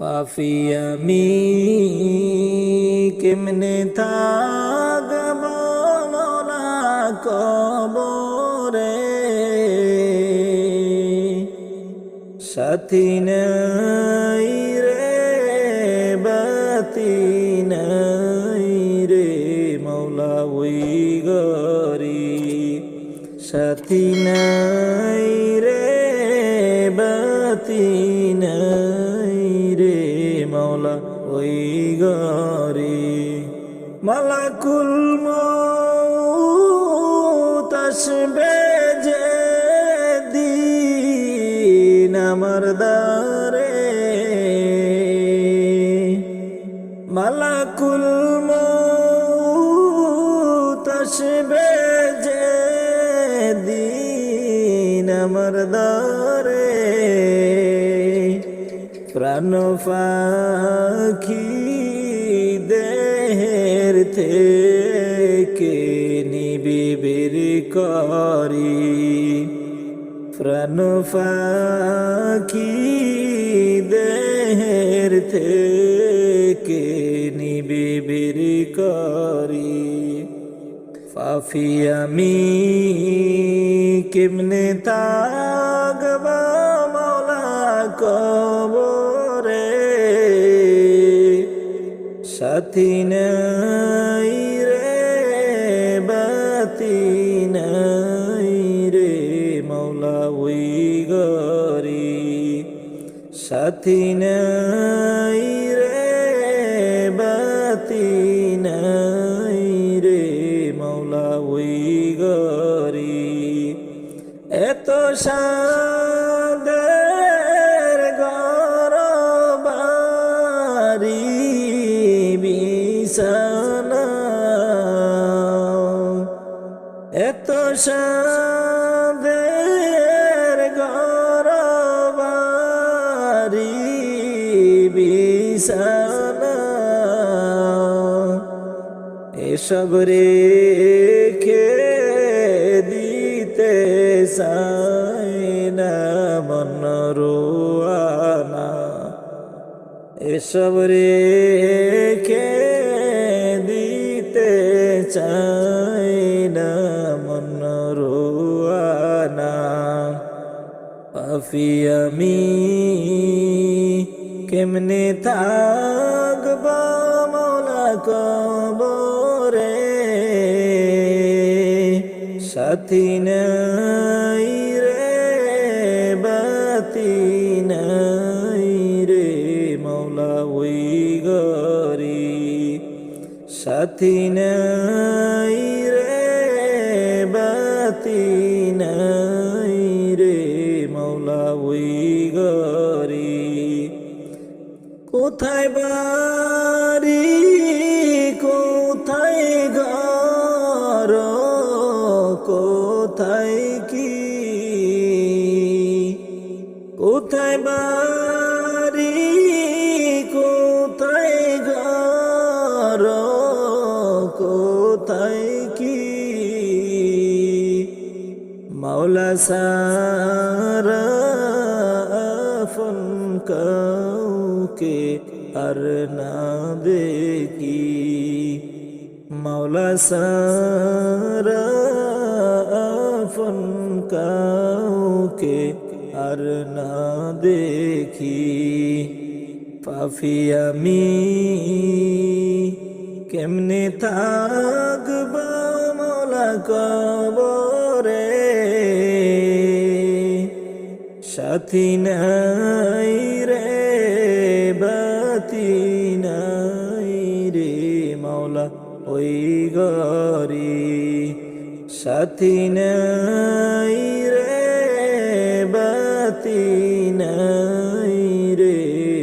Puffy আমি কেমনে থাকব মৌলা কবরে সাথী নাই রে বাতি নাই রে মৌলা ওই গরি সাথী নাই রে বাতি নাই ওই গরি মালাকুল আসবে যে দিন আমার দারে মালাকুল আসবে যে দিন আমার দারে প্রাণ পাখি দেহের থেকে নিবিবির করি। প্রাণ পাখি দেহের থেকে নিবিবির করি। পাফি আমি কেমনে তাগব মৌলা কবরে সাথী নাই রে বাতি নাই রে মৌলা ওই গরি। সাথী নাই রে বাতি এত সাদের গরবারি বিছানা। এসব রেখে দিতে চাই না মন রোয়ানা। এসব রেখে পাফি আমি, কেমনে থাকব মৌলা কবরে? সাথী নাই রে, বাতি নাই রে মৌলা ওই গরি সাথী নাই রে, বাতি কোথায় বাড়ি কোথায় ঘর কোথায় কি? কোথায় বাড়ি কোথায় ঘর কোথায় কি? মাওলা সারা আপন কাউকে আর না দেখি মাওলা সারা আপন কাউকে আর না দেখি পাফি আমি কেমনে থাকব মৌলা কবরে সাথী নাই রে, বাতি নাই রে মাওলা, ওই গরি। সাথী নাই রে, বাতি নাই রে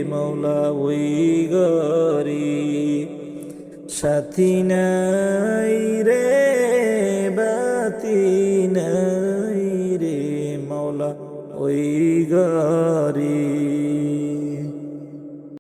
মাওলা, ওই গরি। সাথী নাই রে, বাতি নাই রে মাওলা, ওই গরি